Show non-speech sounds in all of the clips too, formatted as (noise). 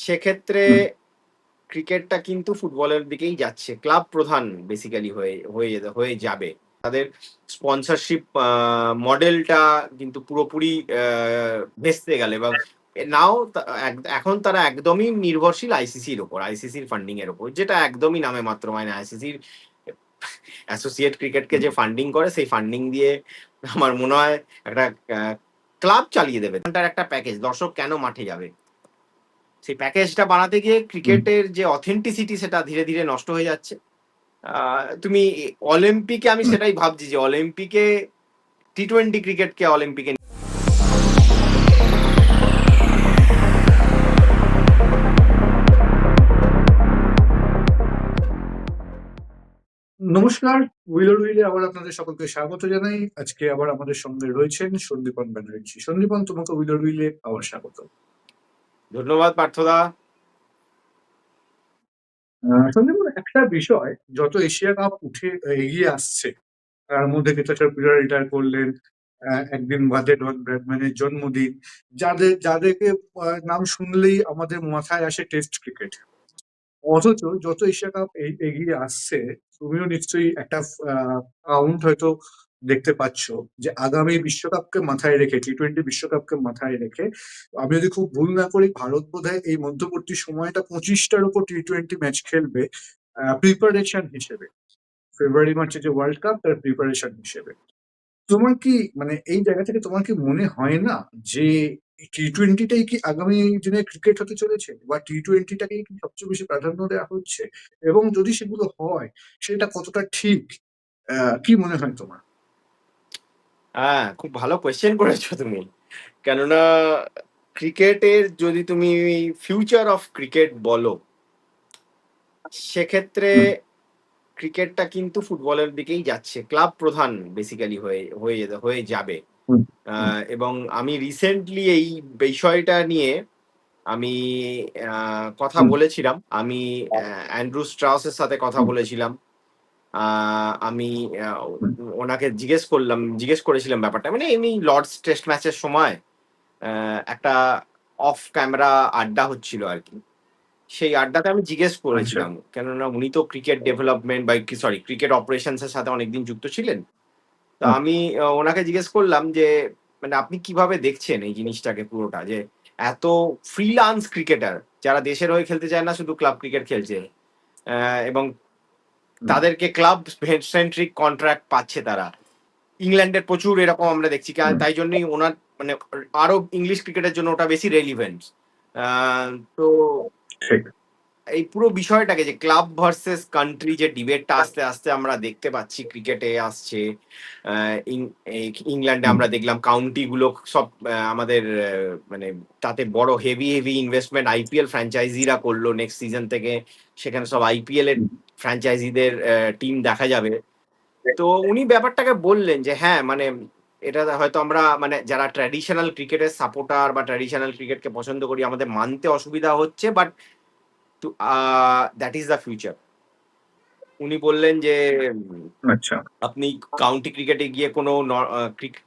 সেক্ষেত্রে ক্রিকেটটা কিন্তু ফুটবলের দিকেই যাচ্ছে। ক্লাব প্রধান বেসিক্যালি হয়ে হয়ে যেতে হয়ে যাবে। তাদের স্পন্সরশিপ মডেলটা কিন্তু পুরোপুরি ভেস্তে গেল এ নাও এখন তারা একদমই নির্ভরশীল আইসিসির ওপর আইসিসির ফান্ডিং এর ওপর যেটা একদমই নামে মাত্র মানে আইসিসির অ্যাসোসিয়েট ক্রিকেটকে যে ফান্ডিং করে সেই ফান্ডিং দিয়ে আমার মনে হয় একটা ক্লাব চালিয়ে দেবে। ঘণ্টার একটা প্যাকেজ। দর্শক কেন মাঠে যাবে? সেই প্যাকেজটা বানাতে গিয়ে ক্রিকেটের যে অথেন্টিসিটি সেটা ধীরে, ধীরে নষ্ট হয়ে যাচ্ছে। তুমি অলিম্পিকে আমি সেটাই ভাবছি যে অলিম্পিকে টি-টোয়েন্টি ক্রিকেটকে অলিম্পিকে নমস্কার, উইলার উইলে আবার আপনাদের সকলকে স্বাগত জানাই। আজকে আবার আমাদের সঙ্গে রয়েছেন সন্দীপন ব্যানার্জী। সন্দীপন তোমাকে উইলার উইলে আবার স্বাগত। ধন্যবাদ পার্থদা। একটা বিষয় যত এশিয়া কাপ উঠে এগিয়ে আসছে, তার মধ্যে কেতাচার পুজারা রিটায়ার করলেন। একদিন বাদে ডন ব্র্যাডম্যানের জন্মদিন। যাদের যাদেরকে নাম শুনলেই আমাদের মাথায় আসে টেস্ট ক্রিকেট। অথচ যত এশিয়া কাপ এগিয়ে আসছে, তুমিও নিশ্চয়ই একটা কাউন্ট হয়তো দেখতে পাচ্ছ যে আগামী বিশ্বকাপকে মাথায় রেখে টি-টোয়েন্টি বিশ্বকাপকে মাথায় রেখে, আমি যদি খুব ভুল না করি, ভারত বোধহয় এই মধ্যবর্তী সময়টা ২৫ টার উপর টি-টোয়েন্টি ম্যাচ খেলবে প্রিপারেশন হিসেবে। ফেব্রুয়ারি মার্চে যে ওয়ার্ল্ড কাপ তার প্রিপারেশন হিসেবে। তোমার কি মানে এই জায়গা থেকে তোমার কি মনে হয় না যে টি-টোয়েন্টি টাই কি আগামী দিনে ক্রিকেট হতে চলেছে? বা টি-টোয়েন্টি টাকেই কি সবচেয়ে বেশি প্রাধান্য দেওয়া হচ্ছে? এবং যদি সেগুলো হয়, সেটা কতটা ঠিক? কি মনে হয় তোমার? হ্যাঁ, খুব ভালো কোয়েশ্চেন করেছ তুমি। কেননা ক্রিকেটের যদি তুমি ফিউচার অফ ক্রিকেট বলো সেক্ষেত্রে ক্রিকেটটা কিন্তু ফুটবলের দিকেই যাচ্ছে। ক্লাব প্রধান বেসিক্যালি হয়ে হয়ে যেতে হয়ে যাবে। এবং আমি রিসেন্টলি এই বিষয়টা নিয়ে আমি কথা বলেছিলাম। আমি অ্যান্ড্রু স্ট্রাউস এর সাথে কথা বলেছিলাম। আমি ওনাকে জিজ্ঞেস করলাম জিজ্ঞেস করেছিলাম ব্যাপারটা। মানে এমনি লর্ডস টেস্ট ম্যাচের সময় একটা অফ ক্যামেরা আড্ডা হচ্ছিল আর কি সেই আড্ডাতে আমি জিজ্ঞেস আচ্ছা। করেছিলাম। কেননা উনি তো ক্রিকেট ডেভেলপমেন্ট বা সরি ক্রিকেট অপারেশনস এর সাথে অনেকদিন যুক্ত ছিলেন। তো আমি ওনাকে জিজ্ঞেস করলাম যে মানে আপনি কীভাবে দেখছেন এই জিনিসটাকে পুরোটা? যে এত ফ্রিল্যান্স ক্রিকেটার যারা দেশের হয়ে খেলতে চায় না শুধু ক্লাব ক্রিকেট খেলছে। এবং। তাদেরকে ক্লাব সেন্ট্রিক কন্ট্রাক্ট পাচ্ছে তারা। ইংল্যান্ডের প্রচুর এরকম আমরা দেখছি। তাই জন্যই ওনার মানে আরও ইংলিশ ক্রিকেটের জন্য ওটা বেশি রেলিভেন্ট। তো। এই পুরো বিষয়টাকে যে ক্লাব ভার্সেস কান্ট্রি যে ডিবেটটা আস্তে, আস্তে আমরা দেখতে পাচ্ছি ক্রিকেটে আসছে। ইংল্যান্ডে আমরা দেখলাম কাউন্টি গুলো সব আমাদের মানে তাতে বড় হেভি, হেভি ইনভেস্টমেন্ট আইপিএল ফ্র্যাঞ্চাইজিরা করল নেক্সট সিজন থেকে। সেখানে সব আইপিএল এর ফ্র্যাঞ্চাইজিদের টিম দেখা যাবে। তো উনি ব্যাপারটাকে বললেন যে হ্যাঁ, মানে এটা হয়তো আমরা মানে যারা ট্র্যাডিশনাল ক্রিকেটের সাপোর্টার বা ট্র্যাডিশনাল ক্রিকেটকে পছন্দ করি আমাদের মানতে অসুবিধা হচ্ছে but uh that is the future. উনি বললেন যে আচ্ছা। আপনি কাউন্টি ক্রিকেটে গিয়ে কোনো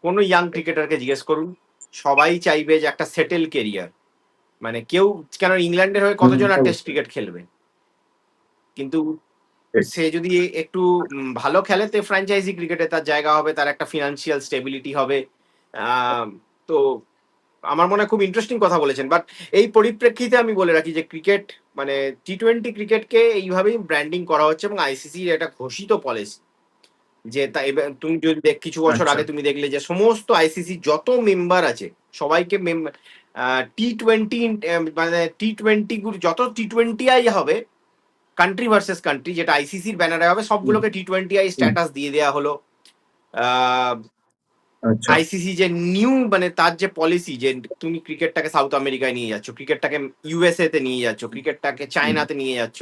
কোনো ইয়াং ক্রিকেটারকে জিজ্ঞেস করুন। সবাই চাইবে যে একটা সেটেল ক্যারিয়ার। মানে কেউ কেন ইংল্যান্ডের হয়ে কতজন আর টেস্ট ক্রিকেট খেলবে? কিন্তু সে যদি একটু ভালো খেলে তো ফ্র্যাঞ্চাইজি ক্রিকেটে তার জায়গা হবে, তার একটা ফিনান্সিয়াল স্টেবিলিটি হবে। তো আমার মনে হয় খুব ইন্টারেস্টিং কথা বলেছেন। বাট এই পরিপ্রেক্ষিতে আমি বলে রাখি যে ক্রিকেট মানে টি-টোয়েন্টি ক্রিকেটকে এইভাবেই ব্র্যান্ডিং করা হচ্ছে এবং আইসিসির এটা ঘোষিত পলিসি। যে তা এবা তুমি যদি দেখ কিছু বছর আচ্ছা। আগে তুমি দেখলে যে সমস্ত আইসিসি যত মেম্বার আছে সবাইকে মেম আ টি-টোয়েন্টি মানে টি-টোয়েন্টি যত টি-টোয়েন্টি আই হবে কান্ট্রি ভার্সেস কান্ট্রি যেটা আইসিসির ব্যানারে হবে সবগুলোকে টি-টোয়েন্টি আই হুম। স্ট্যাটাস দিয়ে দেয়া হলো। আ আচ্ছা। আইসিসি যে নিউ মানে তার যে পলিসি যে তুমি ক্রিকেটটাকে সাউথ আমেরিকায় নিয়ে যাচ্ছ, ক্রিকেটটাকে ইউএসএ তে নিয়ে যাচ্ছ, ক্রিকেটটাকে। চায়নাতে নিয়ে যাচ্ছ।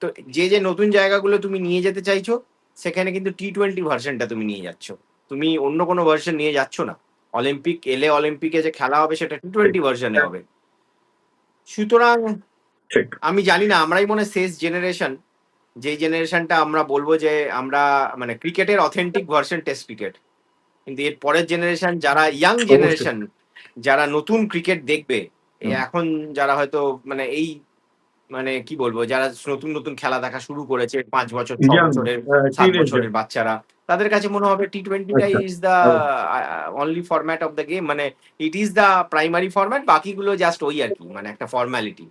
তো যে, যে নতুন জায়গাগুলো তুমি নিয়ে যেতে চাইছো সেখানে কিন্তু টি-টোয়েন্টি ভার্শনটা তুমি নিয়ে যাচ্ছ। তুমি অন্য কোনো ভার্শন নিয়ে যাচ্ছ না। অলিম্পিক এলে অলিম্পিকে যে খেলা হবে সেটা ঠিক। টি-টোয়েন্টি ভার্শনে হবে। সুতরাং আমি জানি না আমরাই মনে হয় শেষ জেনারেশন যেই জেনারেশনটা আমরা বলব যে আমরা মানে ক্রিকেটের অথেন্টিক ভার্শন টেস্ট ক্রিকেট। কিন্তু এর পরের জেনারেশন যারা ইয়াং জেনারেশন যারা নতুন ক্রিকেট দেখবে এখন যারা হয়তো মানে এই মানে কি বলব যারা নতুন নতুন খেলা দেখা শুরু করেছে পাঁচ বছর ছ বছরের সাত বছরের বাচ্চারা তাদের কাছে মনে হবে টি টোয়েন্টিটাই আচ্ছা, is the. Only format of the game মানে it is the primary format বাকিগুলো জাস্ট ওই আর কি মানে একটা ফর্মালিটি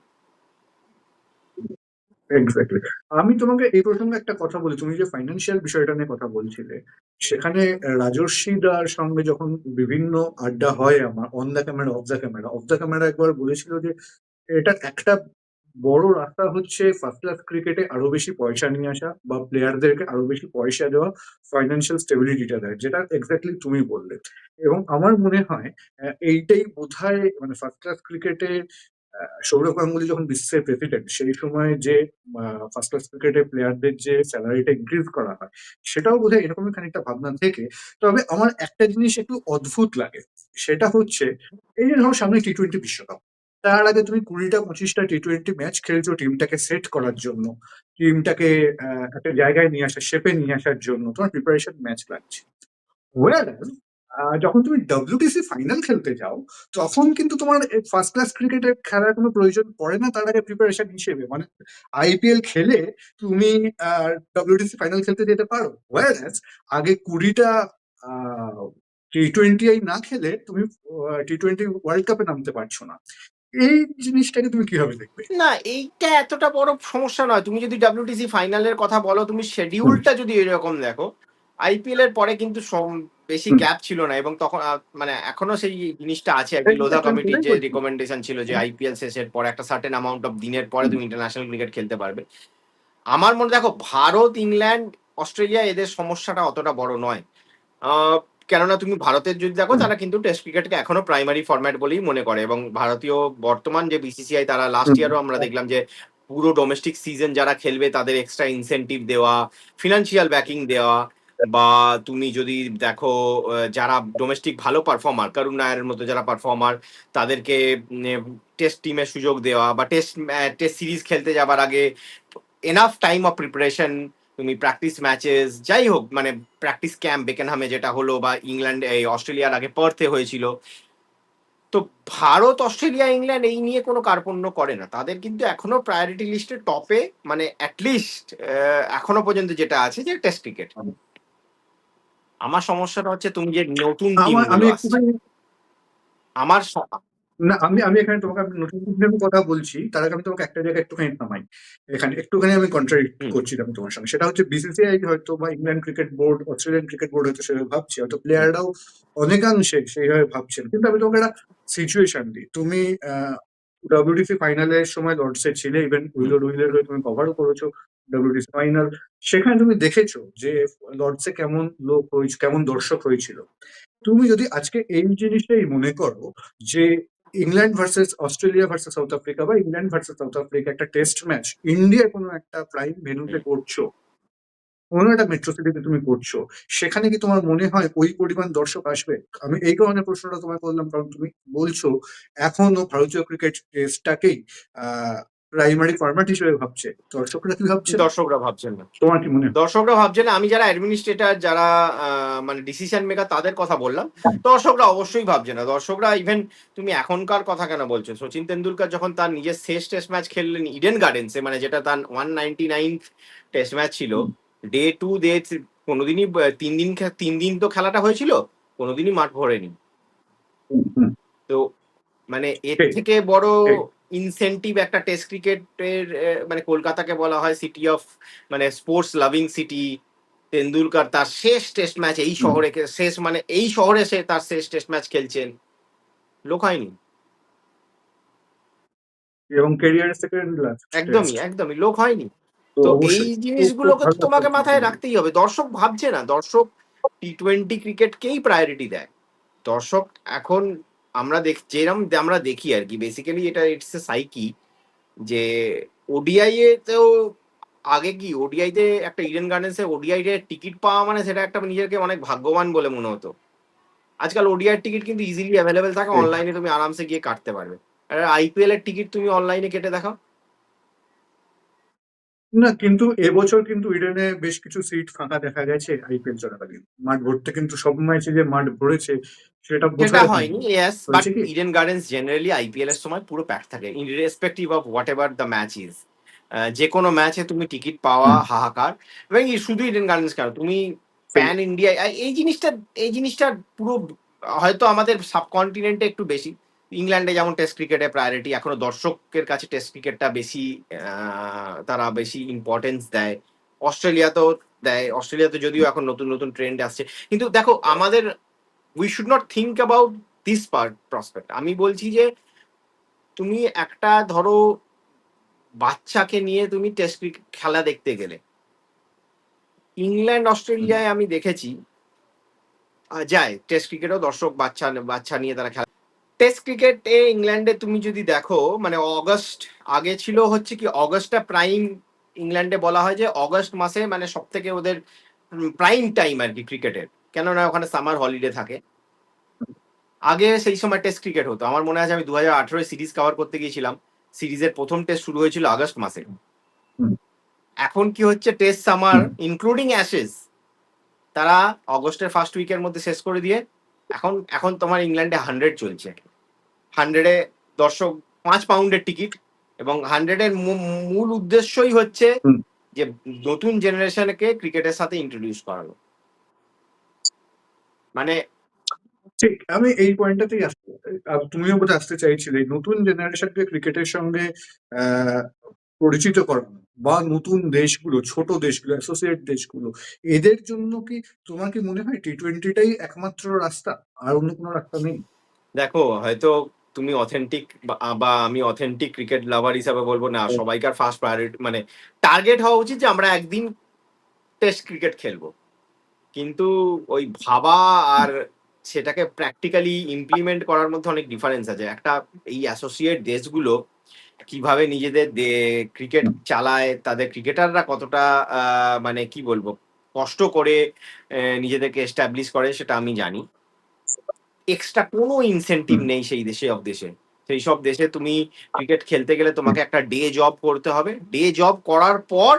এক্স্যাক্টলি। আমি তোমাকে এই প্রসঙ্গে একটা কথা বলি। তুমি যে ফাইন্যান্সিয়াল বিষয়টা নিয়ে কথা বলছিলে, সেখানে রাজর্ষি দার সঙ্গে যখন বিভিন্ন আড্ডা হয় আমার on the camera, off the camera, off the camera একবার বলেছিল যে এটা একটা বড় রাস্তা হচ্ছে ফার্স্ট ক্লাস ক্রিকেটে আরও বেশি পয়সা নিয়ে আসা বা প্লেয়ারদেরকে আরও বেশি পয়সা দেওয়া ফাইন্যান্সিয়াল স্টেবিলিটিটা দেয় যেটা এক্স্যাক্টলি তুমি বললে এবং আমার মনে হয় এইটাই বোধহয় মানে ফার্স্ট ক্লাস ক্রিকেটে সৌরভ গাঙ্গুলি যখন বিসিসিআই প্রেসিডেন্ট সেই সময় যে ফার্স্ট ক্লাস ক্রিকেটে প্লেয়ারদের যে স্যালারিটা ইনক্রিজ করা হয় সেটাও বোধহয় এরকমই খানিকটা ভাবনা থেকে তবে আমার একটা জিনিস একটু অদ্ভুত লাগে সেটা হচ্ছে এই যে ধরো সামনে টি টোয়েন্টি বিশ্বকাপ তার আগে তুমি কুড়িটা পঁচিশটা টি টোয়েন্টি ম্যাচ খেলছো টিমটাকে সেট করার জন্য টিমটাকে একটা জায়গায় নিয়ে আসা শেপে নিয়ে আসার জন্য তোমার প্রিপারেশন ম্যাচ লাগছে। আহ, যখন তুমি ডব্লিউটিসি ফাইনাল খেলতে যাও তখন কিন্তু তোমার ফার্স্ট ক্লাস ক্রিকেটের খেলার কোনো প্রয়োজন পড়ে না তার আগে প্রিপারেশন হিসেবে। মানে আইপিএল খেলে তুমি ডব্লিউটিসি ফাইনাল খেলতে যেতে পারো। ওয়ারাস আগে কুড়িটা টি টোয়েন্টি আই না খেলে তুমি টি টোয়েন্টি ওয়ার্ল্ড কাপে নামতে পারছ না। এই জিনিসটাকে তুমি কীভাবে দেখবে? না এইটা এতটা বড় সমস্যা নয়। তুমি যদি ডাব্লিউটিসি ফাইনালের কথা বলো তুমি শেডিউলটা যদি এরকম দেখো আইপিএল এর পরে কিন্তু বেশি। গ্যাপ ছিল না এবং তখন মানে এখনও সেই জিনিসটা আছে আর কি লোধা আমি কমিটির যে রিকমেন্ডেশন ছিল যে। আইপিএল শেষের পরে একটা সার্টেন অ্যামাউন্ট অফ দিনের পরে তুমি ইন্টারন্যাশনাল ক্রিকেট খেলতে পারবে আমার মনে দেখো ভারত ইংল্যান্ড অস্ট্রেলিয়া এদের সমস্যাটা অতটা বড় নয় কেননা তুমি ভারতের যদি দেখো তারা কিন্তু টেস্ট ক্রিকেটকে এখনও প্রাইমারি ফরম্যাট বলেই মনে করে এবং ভারতীয় বর্তমান যে বিসিসিআই তারা লাস্ট। ইয়ারও আমরা দেখলাম যে পুরো ডোমেস্টিক সিজন যারা খেলবে তাদের এক্সট্রা ইনসেন্টিভ দেওয়া ফিনান্সিয়াল ব্যাকিং দেওয়া বা তুমি যদি দেখো যারা ডোমেস্টিক ভালো পারফর্মার করুণ নায়ারের মতো যারা পারফর্মার তাদেরকে টেস্ট টিমের সুযোগ দেওয়া বা টেস্ট টেস্ট সিরিজ খেলতে যাবার আগে এনাফ টাইম অফ প্রিপারেশন তুমি প্র্যাকটিস ম্যাচেস যাই হোক মানে প্র্যাকটিস ক্যাম্প বেকেনহামে যেটা হলো বা ইংল্যান্ড এই অস্ট্রেলিয়ার আগে পার্থে হয়েছিল। তো ভারত, অস্ট্রেলিয়া ইংল্যান্ড এই নিয়ে কোনো কার্পণ্য করে না। তাদের কিন্তু এখনও প্রায়োরিটি লিস্টের টপে মানে অ্যাটলিস্ট এখনও পর্যন্ত যেটা আছে যে টেস্ট ক্রিকেট আমার সমস্যাটা হচ্ছে তুমি যে নতুন আমার আমি আমার না আমি আমি এখানে তোমাকে নতুন টিমের কথা বলছি তার আগে আমি তোমাকে একটা জায়গায় একটুখানি থামাই এখানে একটুখানি আমি কন্ট্রাডিক্ট। করছিলাম তোমার সঙ্গে। সেটা হচ্ছে বিসিসিআই হয়তো বা England cricket board Australian cricket board হয়তো সেভাবে ভাবছে হয়তো প্লেয়াররাও অনেকাংশে সেইভাবে ভাবছেন। কিন্তু আমি তোমাকে একটা সিচুয়েশন দিই। তুমি ডব্লিউটিসি ফাইনালের সময় লর্ডসে ছিলে ইভেন উইলো উইলের হয়ে তুমি কভারও করেছ। ডব্লিউটিসি ফাইনাল সেখানে তুমি দেখেছ যে লর্ডসে কেমন লোক হয়েছে কেমন দর্শক হয়েছিল। তুমি যদি আজকে এই জিনিসটাই মনে করো যে England versus Australia versus South Africa বা ইংল্যান্ড ভার্সেস সাউথ আফ্রিকা একটা টেস্ট ম্যাচ ইন্ডিয়া কোনো একটা প্রাইম ভেন্যুতে করছ কোনো একটা মেট্রো সিটিতে তুমি করছ সেখানে কি তোমার মনে হয় ওই পরিমাণ দর্শক আসবে? আমি এই কারণে প্রশ্নটা তোমায় করলাম কারণ তুমি বলছো এখনও ভারতীয় ক্রিকেট টেস্টটাকেই প্রাইমারি ফরম্যাট হিসেবে ভাবছে। দর্শকরা কি ভাবছে? দর্শকরা ভাবছেন না। তোমার কি মনে দর্শকরা ভাবছে না আমি যারা অ্যাডমিনিস্ট্রেটর যারা আহ, মানে ডিসিশন মেকার তাদের কথা বললাম। দর্শকরা অবশ্যই ভাবছে না। দর্শকরা ইভেন তুমি এখনকার কথা কেন বলছো? সচিন তেন্ডুলকার যখন তার নিজের শেষ টেস্ট ম্যাচ খেললেন ইডেন গার্ডেন্সে মানে যেটা তার one ninety nine test match ছিল ডে টু ডে কোনোদিনই তিন দিন তিন দিন তো খেলাটা হয়েছিল কোনোদিনই মাঠ ভরেনি। তো মানে এর থেকে বড়। ইনসেন্টিভ একটা টেস্ট ক্রিকেটের মানে কলকাতাকে বলা হয় সিটি অফ মানে স্পোর্টস লাভিং সিটি তেন্ডুলকার তার শেষ টেস্ট ম্যাচ এই শহরে শেষ মানে এই শহরে সে তার শেষ টেস্ট ম্যাচ খেলছেন। লোক হয়নি। এবং ক্যারিয়ার সেকেন্ড লাস্ট একদমই একদমই লোক হয়নি। তো তো এই জিনিসগুলোকে তো তোমাকে মাথায় রাখতেই হবে। দর্শক ভাবছে না দর্শক টি টোয়েন্টি ক্রিকেটকেই প্রায়োরিটি দেয়। দর্শক এখন আমরা দেখ যেরকম আমরা দেখি আর কি বেসিক্যালি এটা ইটস এ সাইকি যে ওডিআই এতেও আগে কি ওডিআই তে একটা ইডেন গার্ডেন্সে ওডিআই এর টিকিট পাওয়া মানে সেটা একটা নিজেকে অনেক ভাগ্যবান বলে মনে হতো। আজকাল ওডিআই এর টিকিট কিন্তু ইজিলি অ্যাভেলেবেল থাকে অনলাইনে তুমি আরামসে গিয়ে কাটতে পারবে। আর আইপিএল এর টিকিট তুমি অনলাইনে কেটে দেখাও। না কিন্তু এবছর কিন্তু ইডেনে বেশ কিছু সিট ফাঁকা দেখা গেছে আইপিএল চলাকালীন। মাঠ ভরতে কিন্তু সব ম্যাচে যে মাঠ ভরেছে সেটা হয়নি হয়নি yes but Eden Gardens generally IPL এর সময় পুরো প্যাক থাকে of whatever the match is যে কোনো ম্যাচে তুমি টিকিট পাওয়া হাহাকার এবং শুধু ইডেন গার্ডেন্স কেন তুমি প্যান ইন্ডিয়া এই জিনিসটা এই জিনিসটা পুরো হয়তো আমাদের সাবকন্টিনেন্টে একটু বেশি। ইংল্যান্ডে যেমন টেস্ট ক্রিকেটে প্রায়োরিটি এখনও দর্শকের কাছে টেস্ট ক্রিকেটটা বেশি আহ, তারা বেশি ইম্পর্টেন্স দেয়। অস্ট্রেলিয়াতেও দেয় অস্ট্রেলিয়াতে যদিও এখন নতুন নতুন ট্রেন্ড আসছে। কিন্তু দেখো আমাদের we should not think about this part prospect আমি বলছি যে তুমি একটা ধরো বাচ্চাকে নিয়ে তুমি টেস্ট ক্রিকেট খেলা দেখতে গেলে। ইংল্যান্ড অস্ট্রেলিয়ায় আমি দেখেছি যায় টেস্ট ক্রিকেটও দর্শক বাচ্চা বাচ্চা নিয়ে তারা খেলা। টেস্ট ক্রিকেটে ইংল্যান্ডে তুমি যদি দেখো মানে অগস্ট আগে ছিল হচ্ছে কি অগস্টটা প্রাইম ইংল্যান্ডে বলা হয় যে অগস্ট মাসে মানে সব থেকে ওদের প্রাইম টাইম আর কি ক্রিকেটের কেননা ওখানে সামার হলিডে থাকে। আগে সেই সময় টেস্ট ক্রিকেট হতো। আমার মনে আছে আমি দু হাজার সিরিজ কভার করতে গিয়েছিলাম। সিরিজের প্রথম টেস্ট শুরু হয়েছিল আগস্ট মাসে। এখন কি হচ্ছে? টেস্ট সামার ইনক্লুডিং অ্যাশেস তারা অগস্টের ফার্স্ট উইকের মধ্যে শেষ করে দিয়ে এখন এখন তোমার ইংল্যান্ডে হান্ড্রেড চলছে। হান্ড্রেডে দর্শক পাঁচ পাউন্ডের টিকিট এবং হান্ড্রেডের মূল উদ্দেশ্যই হচ্ছে যে নতুন জেনারেশনকে ক্রিকেটের সাথে ইন্ট্রোডিউস করানো। মানে ঠিক আমি এই পয়েন্টটাতেই আসতে তুমিও বোধহয় আসতে চাইছিলে নতুন জেনারেশনকে ক্রিকেটের সঙ্গে আহ, পরিচিত করানো বা নতুন দেশগুলো ছোট দেশগুলো অ্যাসোসিয়েট দেশগুলো এদের জন্য কি তোমার কি মনে হয় টি টোয়েন্টিটাই একমাত্র রাস্তা আর অন্য কোনো রাস্তা নেই? দেখো হয়তো তুমি অথেন্টিক বা আমি অথেন্টিক ক্রিকেট লাভার হিসাবে বলব না সবাইকার ফার্স্ট প্রায়োরিটি মানে টার্গেট হওয়া উচিত যে আমরা একদিন টেস্ট ক্রিকেট খেলব। কিন্তু ওই ভাবা আর সেটাকে প্র্যাকটিক্যালি ইমপ্লিমেন্ট করার মধ্যে অনেক ডিফারেন্স আছে। একটা এই অ্যাসোসিয়েট দেশগুলো কীভাবে নিজেদের ক্রিকেট চালায়, তাদের ক্রিকেটাররা কতটা মানে কি বলব, কষ্ট করে নিজেদেরকে এস্টাবলিশ করে সেটা আমি জানি। এক্সট্রা কোনো ইনসেন্টিভ নেই সেই দেশে অফ দেশে। সেই সব দেশে তুমি ক্রিকেট খেলতে গেলে তোমাকে একটা ডে জব করতে হবে। ডে জব করার পর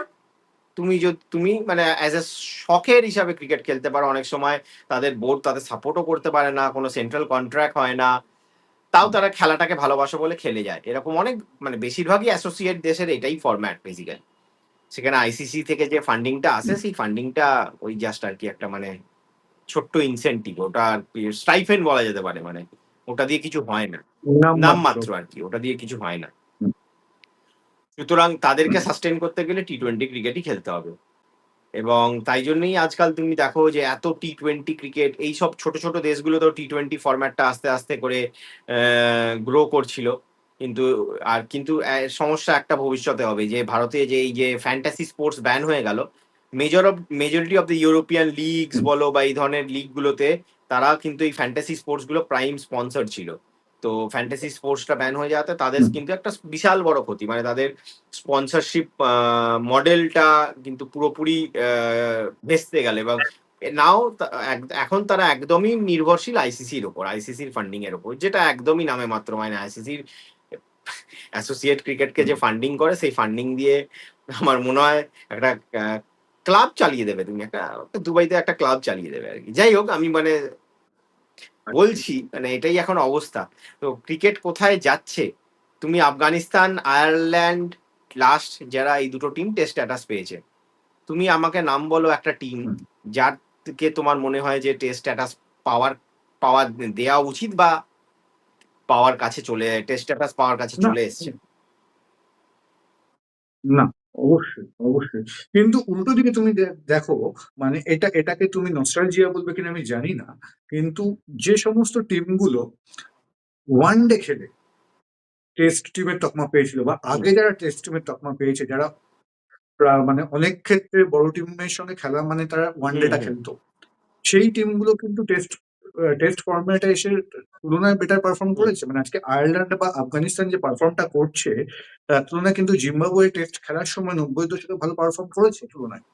তুমি যদি তুমি মানে অ্যাজ এ শখের হিসাবে ক্রিকেট খেলতে পারো। অনেক সময় তাদের বোর্ড তাদের সাপোর্টও করতে পারে না কোনো সেন্ট্রাল কন্ট্রাক্ট হয় না। তাও তারা খেলাটাকে ভালোবাসে বলে খেলে যায়। এরকম অনেক মানে বেশিরভাগই অ্যাসোসিয়েট দেশের এটাই ফরম্যাট বেসিক্যালি সেখানে আইসিসি থেকে যে ফান্ডিংটা আসে সেই ফান্ডিংটা ওই জাস্ট আর কি একটা মানে ছোট্ট ইনসেন্টিভ ওটা আর স্টাইফেন বলা যেতে পারে। মানে ওটা দিয়ে কিছু হয় না। নাম মাত্র আর কি ওটা দিয়ে কিছু হয় না। সুতরাং তাদেরকে সাস্টেন করতে গেলে টি টোয়েন্টি ক্রিকেটই খেলতে হবে। এবং তাই জন্যই আজকাল তুমি দেখো যে এত টি টোয়েন্টি ক্রিকেট এই সব ছোট ছোট দেশগুলোতেও টি টোয়েন্টি ফরম্যাটটা আস্তে আস্তে করে গ্রো করছিল। কিন্তু আর কিন্তু সমস্যা একটা ভবিষ্যতে হবে যে ভারতে যে এই যে ফ্যান্টাসি স্পোর্টস ব্যান হয়ে গেল major of majority of the European leagues বলো বা এই ধরনের লিগগুলোতে তারা কিন্তু এই ফ্যান্টাসি স্পোর্টসগুলো প্রাইম স্পন্সর ছিল। তো ফ্যান্টাসি স্পোর্টসটা ব্যান হয়ে যাওয়াতে তাদের কিন্তু একটা বিশাল বড় ক্ষতি। মানে তাদের স্পন্সরশিপ মডেলটা কিন্তু পুরোপুরি ভেস্তে গেল এবং নাও এখন তারা একদমই নির্ভরশীল আইসিসির ওপর আইসিসির ফান্ডিং এর ওপর যেটা একদমই নামে মাত্র। মানে আইসিসির অ্যাসোসিয়েট ক্রিকেটকে যে ফান্ডিং করে সেই ফান্ডিং দিয়ে আমার মনে হয় একটা ক্লাব চালিয়ে দেবে। তুমি একটা দুবাইতে একটা ক্লাব চালিয়ে দেবে আর কি। যাই হোক আমি মানে বলছি মানে এটাই এখন অবস্থা। তো ক্রিকেট কোথায় যাচ্ছে? তুমি আফগানিস্তান আয়ারল্যান্ড লাস্ট যারা এই দুটো টিম টেস্ট স্ট্যাটাস পেয়েছে। তুমি আমাকে নাম বলো একটা টিম যার থেকে তোমার মনে হয় যে টেস্ট স্ট্যাটাস পাওয়ার পাওয়ার দেওয়া উচিত বা পাওয়ার কাছে চলে টেস্ট স্ট্যাটাস পাওয়ার কাছে চলে এসছে? না। অবশ্যই অবশ্যই। কিন্তু উল্টো দিকে তুমি দে- দেখো মানে এটা এটাকে তুমি নস্টালজিয়া বলবে কিনা আমি জানি না কিন্তু যে সমস্ত টিমগুলো ওয়ান ডে খেলে টেস্ট টিমের তকমা পেয়েছিল বা হুম। আগে যারা টেস্ট টিমের তকমা পেয়েছে যারা প্রা- মানে অনেক ক্ষেত্রে বড় টিমের সঙ্গে খেলা মানে তারা ওয়ান হুম ডেটা হুম। খেলতো সেই টিমগুলো কিন্তু টেস্ট টেস্ট ফর্মেটে এসে তুলনায় বেটার পারফর্ম করেছে? মানে আজকে আয়ারল্যান্ড বা আফগানিস্তান যে পারফর্মটা করছে তার তুলনায় কিন্তু জিম্বাবুয়ে টেস্ট খেলার সময় নব্বই দশকে ভালো পারফর্ম করেছে তুলনায়।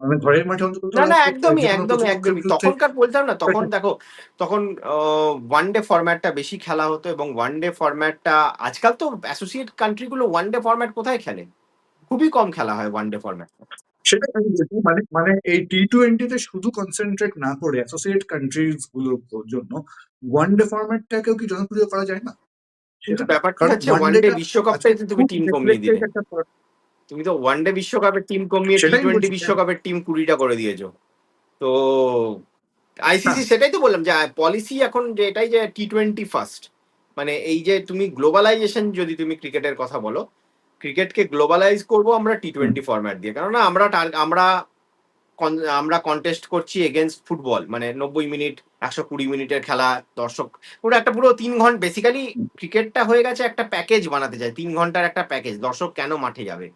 মানে ঘরের মাঠে অন্তত না না একদমই একদমই একদমই। তখনকার বলতাম না তখন (laughs) দেখো তখন ওয়ান ডে ফরম্যাটটা বেশি খেলা হতো এবং ওয়ান ডে ফরম্যাটটা আজকাল তো অ্যাসোসিয়েট কান্ট্রিগুলো ওয়ান ডে ফরম্যাট কোথায় খেলে? খুবই কম খেলা হয় ওয়ান ডে ফরম্যাট সেটা মানে মানে এই টি টোয়েন্টিতে শুধু কনসেন্ট্রেট না করে অ্যাসোসিয়েট কান্ট্রিজগুলোর জন্য ওয়ান ডে ফরম্যাটটাকেও কি জনপ্রিয় করা যায় না সেটা ব্যাপারটা হচ্ছে ওয়ান ওয়ান ডে ডেটা বিশ্বকাপে আজকে তো তুমি টিম কমিয়ে দিলে neglected একটা product। তুমি তো ওয়ান ডে বিশ্বকাপের টিম কমিয়ে টি টোয়েন্টি বিশ্বকাপের টিম কুড়িটা করে দিয়েছ তো আইসিসি হ্যাঁ। সেটাই তো বললাম যে পলিসি এখন যে এটাই যে টি টোয়েন্টি ফার্স্ট মানে এই যে তুমি গ্লোবালাইজেশন যদি তুমি ক্রিকেটের কথা বলো ক্রিকেটকে গ্লোবালাইজ করব আমরা টি টোয়েন্টি ফরম্যাট দিয়ে। কেননা আমরা আমরা আমরা কন্টেস্ট করছি এগেনস্ট ফুটবল মানে নব্বই মিনিট একশো কুড়ি মিনিটের খেলা দর্শক। পুরো একটা পুরো তিন ঘণ্টা বেসিক্যালি ক্রিকেটটা হয়ে গেছে একটা প্যাকেজ বানাতে চায় তিন ঘণ্টার একটা প্যাকেজ দর্শক কেন মাঠে যাবে?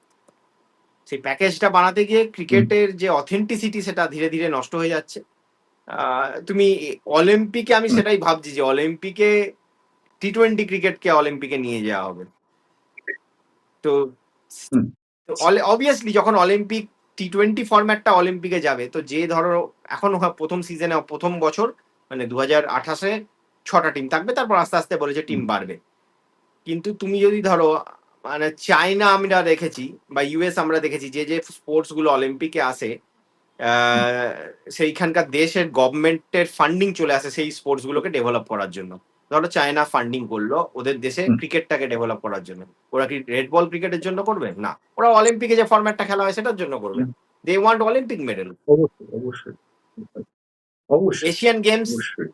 সেই প্যাকেজটা বানাতে গিয়ে ক্রিকেটের যে অথেন্টিসিটি সেটা ধীরে ধীরে নষ্ট হয়ে যাচ্ছে। তুমি অলিম্পিকে আমি সেটাই ভাবছি যে অলিম্পিকে টি টোয়েন্টি ক্রিকেটকে অলিম্পিকে নিয়ে যাওয়া হবে। তো। অবভিয়াসলি যখন অলিম্পিক টি টোয়েন্টি ফরম্যাটটা অলিম্পিকে যাবে তো যে ধরো এখন প্রথম সিজনে প্রথম বছর মানে দু হাজার আঠাশে ছটা টিম থাকবে তারপর আস্তে আস্তে বলেছে টিম বাড়বে। কিন্তু তুমি যদি ধরো মানে চায়না আমরা দেখেছি বা ইউএস আমরা দেখেছি যে যে স্পোর্টসগুলো অলিম্পিকে আসে সেইখানকার দেশের গভর্নমেন্টের ফান্ডিং চলে আসে সেই স্পোর্টস গুলোকে ডেভেলপ করার জন্য। ধরো চায়না ফান্ডিং করল ওদের দেশে ক্রিকেটটাকে ডেভেলপ করার জন্য। ওরা কি রেড বল ক্রিকেটের জন্য করবে? না। ওরা অলিম্পিকে যে ফরম্যাটটা খেলা হয় সেটার জন্য করবে। দে ওয়ান্ট অলিম্পিক মেডেল অবশ্যই অবশ্যই। অবশ্যই। এশিয়ান গেমস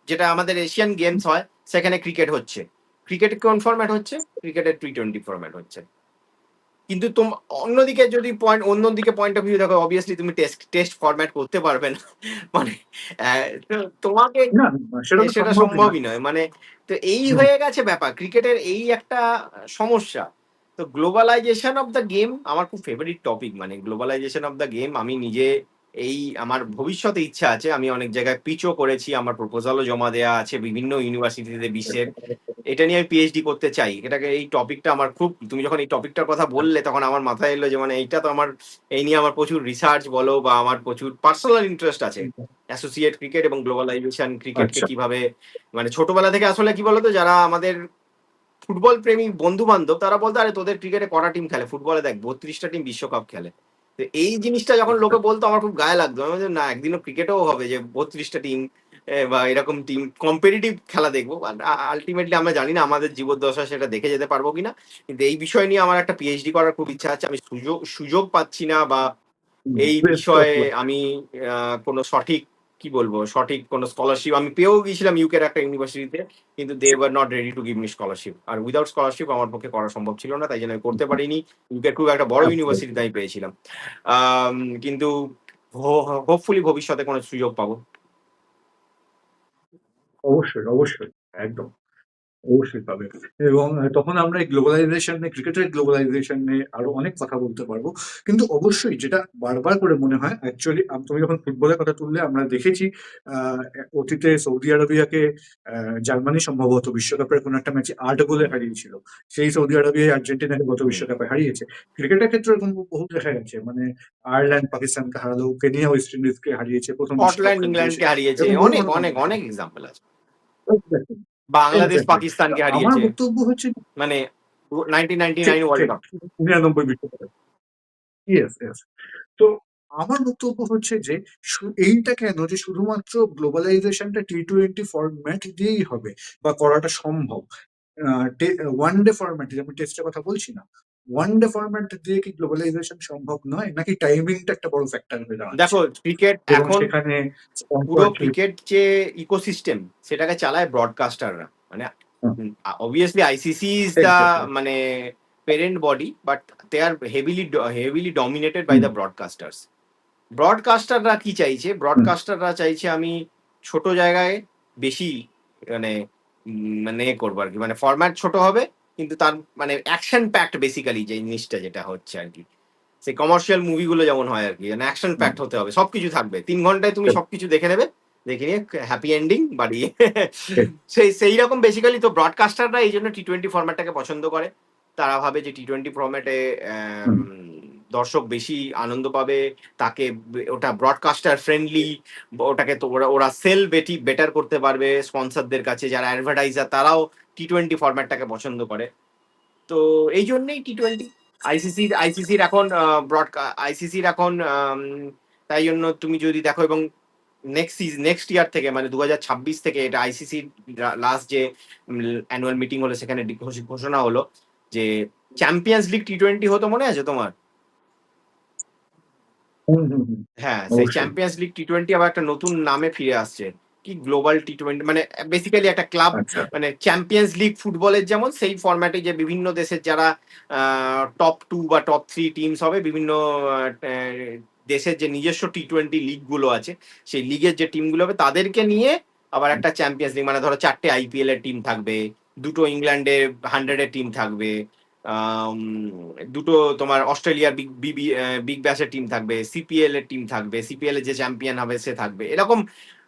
যেটা আমাদের এশিয়ান গেমস হয় সেখানে ক্রিকেট হচ্ছে। ক্রিকেট কোন ফরম্যাট হচ্ছে? ক্রিকেটের টি টোয়েন্টি ফরম্যাট হচ্ছে। কিন্তু তোম অন্যদিকে যদি পয়েন্ট অন্যদিকে পয়েন্ট অফ ভিউ দেখো অবভিয়াসলি তুমি টেস্ট টেস্ট ফরম্যাট করতে পারবে না। (laughs) মানে তোমাকে সেটা সম্ভবই নয়। মানে তো এই হয়ে গেছে ব্যাপার। ক্রিকেটের এই একটা সমস্যা। তো গ্লোবালাইজেশন অফ দ্য গেম আমার খুব ফেভারিট টপিক মানে গ্লোবালাইজেশন অফ দ্য গেম আমি নিজে এই আমার ভবিষ্যতে ইচ্ছা আছে আমি অনেক জায়গায় পিচও করেছি আমার প্রপোজালও জমা দেওয়া আছে বিভিন্ন ইউনিভার্সিটিতে বিশ্বের। এটা নিয়ে আমি পিএইচডি করতে চাই। এটাকে এই টপিকটা আমার খুব তুমি যখন এই টপিকটার কথা বললে তখন আমার মাথায় এলো যে মানে এইটা তো আমার এই নিয়ে আমার প্রচুর রিসার্চ বলো বা আমার প্রচুর পার্সোনাল ইন্টারেস্ট আছে। অ্যাসোসিয়েট ক্রিকেট এবং গ্লোবালাইজেশন ক্রিকেটকে আচ্ছা। কীভাবে মানে ছোটবেলা থেকে আসলে কি বলতো যারা আমাদের ফুটবল প্রেমী বন্ধু বান্ধব তারা বলতো আরে তোদের ক্রিকেটে কটা টিম খেলে? ফুটবলে দেখ বত্রিশটা টিম বিশ্বকাপ খেলে। তো এই জিনিসটা যখন লোকে বলতো আমার খুব গায়ে লাগতো। আমি না একদিনও ক্রিকেটও হবে যে বত্রিশটা টিম বা এরকম টিম কম্পিটিটিভ খেলা দেখব। আলটিমেটলি আমরা জানি না আমাদের জীবদ্দশা সেটা দেখে যেতে পারব কিনা। কিন্তু এই বিষয় নিয়ে আমার একটা পিএইচডি করার খুব ইচ্ছা আছে। আমি সুযোগ সুযোগ পাচ্ছি না বা এই বিষয়ে আমি আহ, কোনো সঠিক কি বলব সঠিক কোনো স্কলারশিপ আমি পেয়েও গিয়েছিলাম ইউকের একটা ইউনিভার্সিটিতে কিন্তু they were not ready to give me scholarship R without scholarship আমার পক্ষে করা সম্ভব ছিল না তাই জন্য আমি করতে পারিনি। ইউকের খুব একটা বড় ইউনিভার্সিটি ইউনিভার্সিটিতে আমি পেয়েছিলাম। কিন্তু হোপফুলি ভবিষ্যতে কোনো সুযোগ পাবো। অবশ্যই অবশ্যই একদম। অবশ্যই পাবে। এবং তখন আমরা এই গ্লোবালাইজেশন নিয়ে ক্রিকেটের গ্লোবালাইজেশন নিয়ে আরও অনেক কথা বলতে পারব। কিন্তু অবশ্যই যেটা বারবার করে মনে হয় অ্যাকচুয়ালি তুমি যখন ফুটবলের কথা তুললে আমরা দেখেছি অতীতে সৌদি আরবিয়াকে জার্মানি সম্ভবত বিশ্বকাপের কোনো একটা ম্যাচে আট গোলে হারিয়েছিল। সেই সৌদি আরবিয়া আর্জেন্টিনাকে গত বিশ্বকাপে হারিয়েছে। ক্রিকেটের ক্ষেত্রে এরকম বহু দেখা যাচ্ছে। মানে আয়ারল্যান্ড পাকিস্তানকে হারালো কেনিয়া ওয়েস্ট ইন্ডিজকে হারিয়েছে প্রথম ইংল্যান্ডকে হারিয়েছে। অনেক অনেক অনেক এক্সাম্পল আছে। বাংলাদেশ. পাকিস্তানকে হারিয়েছে। বক্তব্য হচ্ছে মানে নাইনটিন নাইনটি ঠিক, নাইন ওয়ার্ল্ড কাপ 99 বিশ্বকাপ। ইয়েস ইয়েস তো আমার বক্তব্য হচ্ছে যে এইটা কেন যে শুধুমাত্র গ্লোবালাইজেশনটা টি টোয়েন্টি ফরম্যাট দিয়েই হবে বা করাটা সম্ভব? ওয়ান ডে ফরম্যাট আমি টেস্টের কথা বলছি না। ওয়ান ডে ফরম্যাট দিয়ে কি গ্লোবালাইজেশন সম্ভব নয়? নাকি টাইমিংটা একটা বড় ফ্যাক্টর হয়ে দাঁড়াচ্ছে? দেখো ক্রিকেট এখন সেখানে পুরো ক্রিকেট যে ইকোসিস্টেম সেটাকে চালায় ব্রডকাস্টাররা মানে। অবভিয়াসলি আইসিসি ইজ দ্য মানে parent body but they are heavily heavily dominated by the. Broadcasters ব্রডকাস্টাররা কি চাইছে? ব্রডকাস্টাররা চাইছে আমি ছোট জায়গায় বেশি মানে মানে এ করব আর কি। মানে ফরম্যাট ছোট হবে কিন্তু তার মানে অ্যাকশন প্যাক্ট বেসিক্যালি যে জিনিসটা যেটা হচ্ছে আর কি। সেই কমার্শিয়াল মুভিগুলো যেমন হয় আর কি মানে অ্যাকশন প্যাক্ট হতে হবে সবকিছু থাকবে। তিন ঘন্টায় তুমি সবকিছু দেখে নেবে দেখে নিয়ে হ্যাপি এন্ডিং বাড়িয়ে (laughs) সেই সেই রকম বেসিক্যালি তো ব্রডকাস্টাররা এই জন্য টি টোয়েন্টি ফরম্যাটটাকে পছন্দ করে। তারা ভাবে যে টি টোয়েন্টি ফরম্যাটে দর্শক বেশি আনন্দ পাবে তাকে ওটা ব্রডকাস্টার ফ্রেন্ডলি ওটাকে তো ওরা ওরা সেল বেটি বেটার করতে পারবে। স্পন্সরদের কাছে যারা অ্যাডভার্টাইজার তারাও টি টোয়েন্টি ফরম্যাটটাকে পছন্দ করে। তো এই জন্যই টি টোয়েন্টি আইসিসির আইসিসির এখন ব্রডকা আইসিসির এখন তাই জন্য তুমি যদি দেখো এবং নেক্সট সিজ নেক্সট ইয়ার থেকে মানে দুহাজার ছাব্বিশ থেকে এটা আইসিসির লাস্ট যে অ্যানুয়াল মিটিং হলো সেখানে ঘোষণা হলো যে চ্যাম্পিয়ন্স লিগ টি টোয়েন্টি হতো মনে আছে তোমার। হ্যাঁ সেই চ্যাম্পিয়ন্স লিগ টি টোয়েন্টি আবার একটা নতুন নামে ফিরে আসছে। কি গ্লোবাল টি টোয়েন্টি মানে বেসিক্যালি একটা ক্লাব আচ্ছা। মানে চ্যাম্পিয়ন্স লিগ ফুটবলের যেমন সেই ফরম্যাটে যে বিভিন্ন দেশের যারা টপ টু বা টপ থ্রি টিমস হবে বিভিন্ন দেশের যে নিজস্ব টি টোয়েন্টি লিগগুলো আছে সেই লিগের যে টিমগুলো হবে তাদেরকে নিয়ে আবার একটা চ্যাম্পিয়ন্স লিগ মানে ধরো চারটে আইপিএল এর টিম থাকবে দুটো ইংল্যান্ডের হান্ড্রেডের টিম থাকবে দুটো তোমার অস্ট্রেলিয়ার বিগ বিবি বিগ ব্যাশের টিম থাকবে সিপিএল এর টিম থাকবে সিপিএল এর যে চ্যাম্পিয়ন হবে সে থাকবে। এরকম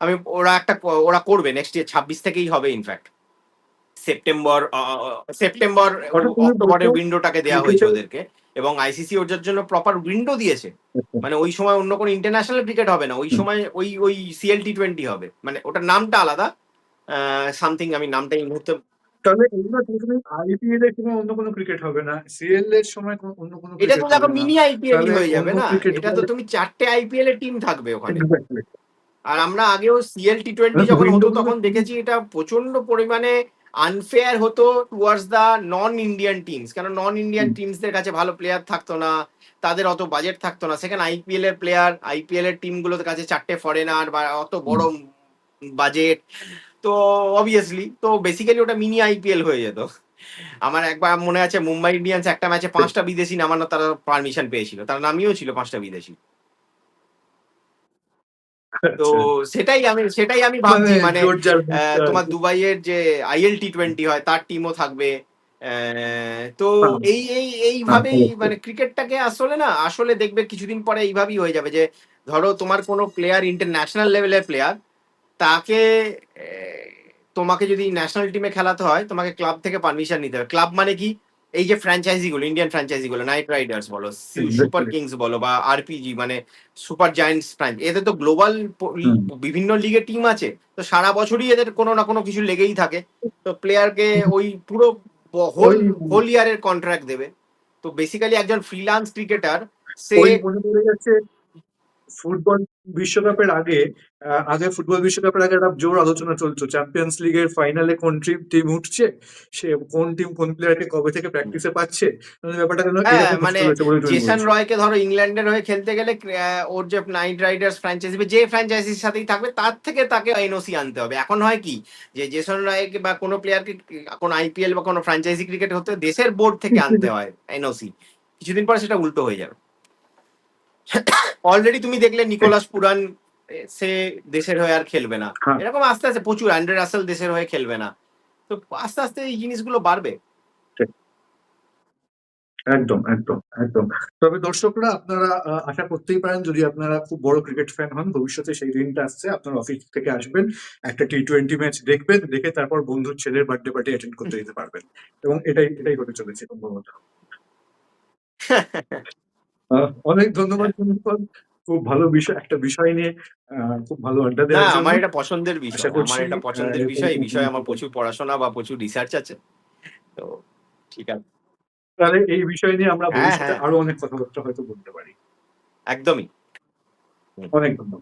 আমি ওরা একটা ওরা করবে নেক্সট ইয়ার ছাব্বিশ থেকেই হবে ইনফ্যাক্ট সেপ্টেম্বর সেপ্টেম্বর অক্টোবরের উইন্ডোটাকে দেওয়া হয়েছে ওদেরকে। এবং আইসিসি ওটার জন্য প্রপার উইন্ডো দিয়েছে। আচ্ছা। মানে ওই সময় অন্য কোনো ইন্টারন্যাশনাল ক্রিকেট হবে না। ওই সময় ওই ওই সিএল টি টোয়েন্টি হবে। মানে ওটার নামটা আলাদা। সামথিং আমি নামটা এই মুহূর্তে তাহলে এগুলো আইপিএল এর কোনো অন্য কোনো ক্রিকেট হবে না সিএল এর সময় কোনো অন্য কোনো এটা তো দেখো মিনি আইপিএল হয়ে যাবে না। এটা তো তুমি চারটে আইপিএল এর টিম থাকবে ওখানে. আর আমরা আগেও সিএল টি টোয়েন্টি যখন হতো তখন দেখেছি এটা প্রচণ্ড পরিমাণে আনফেয়ার হতো towards the non Indian teams কেন নন ইন্ডিয়ান। টিমসদের কাছে ভালো প্লেয়ার থাকতো না তাদের অত বাজেট থাকতো না। সেখানে আইপিএল এর প্লেয়ার আইপিএল এর টিম টিমগুলোর কাছে চারটে ফরেনার বা অত বড় বাজেট তো অবভিয়াসলি তো বেসিক্যালি ওটা মিনি আইপিএল হয়ে যেত আমার একবার মনে আছে মুম্বাই ইন্ডিয়ান্স একটা ম্যাচে পাঁচটা বিদেশি নামানো তারা পারমিশন পেয়েছিল তার নামিয়েও ছিল পাঁচটা বিদেশি তো আচ্ছা। সেটাই আমি সেটাই আমি ভাবছি মানে বুঝতে তোমার। দুবাইয়ের যে আইএল টি টোয়েন্টি হয় তার টিমও থাকবে তো হ্যাঁ। এই এই এইভাবেই হ্যাঁ, মানে ক্রিকেটটাকে আসলে না আসলে দেখবে কিছুদিন পরে এইভাবেই হয়ে যাবে যে ধরো তোমার কোনো প্লেয়ার ইন্টারন্যাশনাল লেভেলের প্লেয়ার তাকে তোমাকে যদি ন্যাশনাল টিমে খেলাতে হয় তোমাকে ক্লাব থেকে পারমিশন নিতে হবে। ক্লাব মানে কি? এই যে ফ্র্যাঞ্চাইজি গুলো ইন্ডিয়ান ফ্র্যাঞ্চাইজি গুলো নাইট রাইডার্স বলো সুপার কিংস বলো বা আরপিজি মানে সুপার জায়ান্টস ফ্র্যাঞ্চ এদের তো গ্লোবাল বিভিন্ন লিগের টিম আছে তো সারা বছরই এদের কোনো না কোনো কিছু লেগেই থাকে। তো প্লেয়ারকে ওই পুরো হোল হোল ইয়ারের কন্ট্রাক্ট দেবে। তো বেসিক্যালি একজন ফ্রিল্যান্স ক্রিকেটার সে ওই মনে পড়ে যাচ্ছে ফুটবল বিশ্বকাপের আগে আগে ফুটবল বিশ্বকাপের আগে একটা জোর আলোচনা চলতো। চ্যাম্পিয়ন্স লিগের ফাইনালে কোন টিম উঠছে সে কোন টিম কোন প্লেয়ারকে কবে থেকে প্র্যাকটিসে পাচ্ছে ব্যাপারটা কেন হ্যাঁ মানে চলেছে জেসন রয়কে ধরো ইংল্যান্ডের হয়ে খেলতে গেলে ওর যে নাইট রাইডার্স ফ্র্যাঞ্চাইজি যে ফ্র্যাঞ্চাইজির সাথেই থাকবে তার থেকে তাকে এনওসি আনতে হবে। এখন হয় কি যে জেসন রয়কে বা কোনো প্লেয়ারকে কোনো আইপিএল বা কোনো ফ্র্যাঞ্চাইজি ক্রিকেট হতে দেশের বোর্ড থেকে আনতে হয় (laughs) এনওসি কিছুদিন পরে সেটা উল্টো হয়ে যাবে। অলরেডি তুমি দেখলে নিকোলাস পুরান সে দেশের হয়ে আর খেলবে না। হ্যাঁ। এরকম আস্তে আস্তে প্রচুর অ্যান্ড্রে রাসেল দেশের হয়ে খেলবে না। তো আস্তে আস্তে এই জিনিসগুলো বাড়বে। একদম একদম একদম। তবে দর্শকরা আপনারা আশা করতেই পারেন যদি আপনারা খুব বড় ক্রিকেট ফ্যান হন ভবিষ্যতে সেই দিনটা আসছে আপনার অফিস থেকে আসবেন একটা টি টোয়েন্টি ম্যাচ দেখবেন দেখে তারপর বন্ধুর ছেলের বার্থডে পার্টি অ্যাটেন্ড করতে যেতে পারবেন। এবং এটাই এটাই হতে চলেছে সম্ভবত (laughs) আহ, অনেক ধন্যবাদ কুন্তল। খুব ভালো বিষয় একটা বিষয় নিয়ে আহ, খুব ভালো আড্ডা না দেওয়ার জন্য। আমার এটা পছন্দের বিষয় আশা করছি, আমার এটা পছন্দের বিষয় এই বিষয়ে আমার প্রচুর পড়াশোনা বা প্রচুর রিসার্চ আছে। তো ঠিক আছে। তাহলে এই বিষয় নিয়ে আমরা হ্যাঁ, ভবিষ্যতে হ্যাঁ। আরও অনেক কথাবার্তা হয়তো বলতে পারি। একদমই। অনেক ধন্যবাদ।